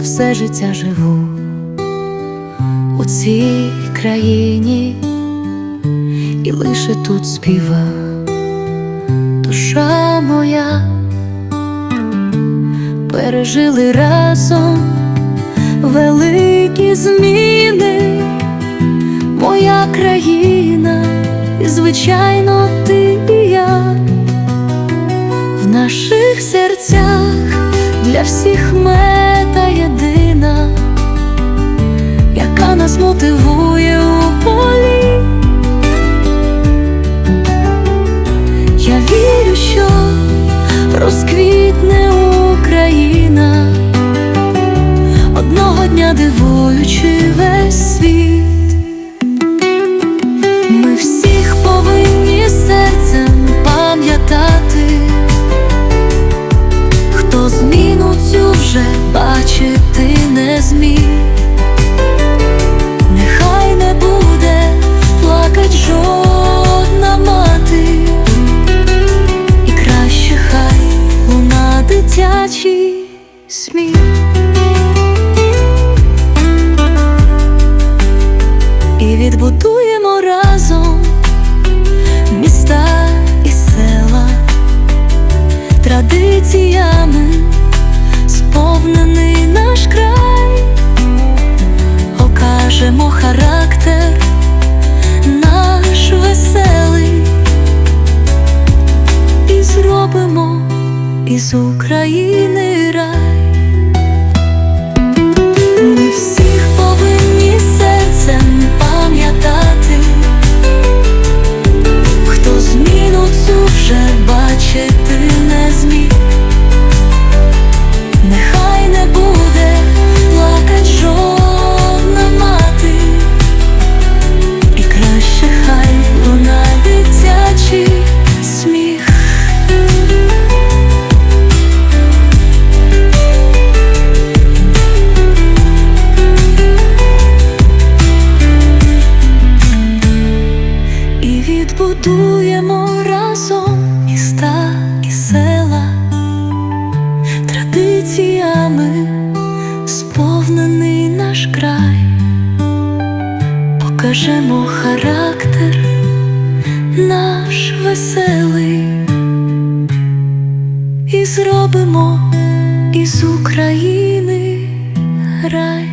все життя живу у цій країні, і лише тут співа душа моя, пережили разом великі зміни, моя країна, і звичайно, ти і я. В наших серцях для всіх мета нас мотивує у полі. Я вірю, що розквітне Україна, одного дня дивуючи весь світ. Бачити не зміг. І відбудуємо разом міста і села традиціями наш край, покажемо характер наш веселий і зробимо із України рай.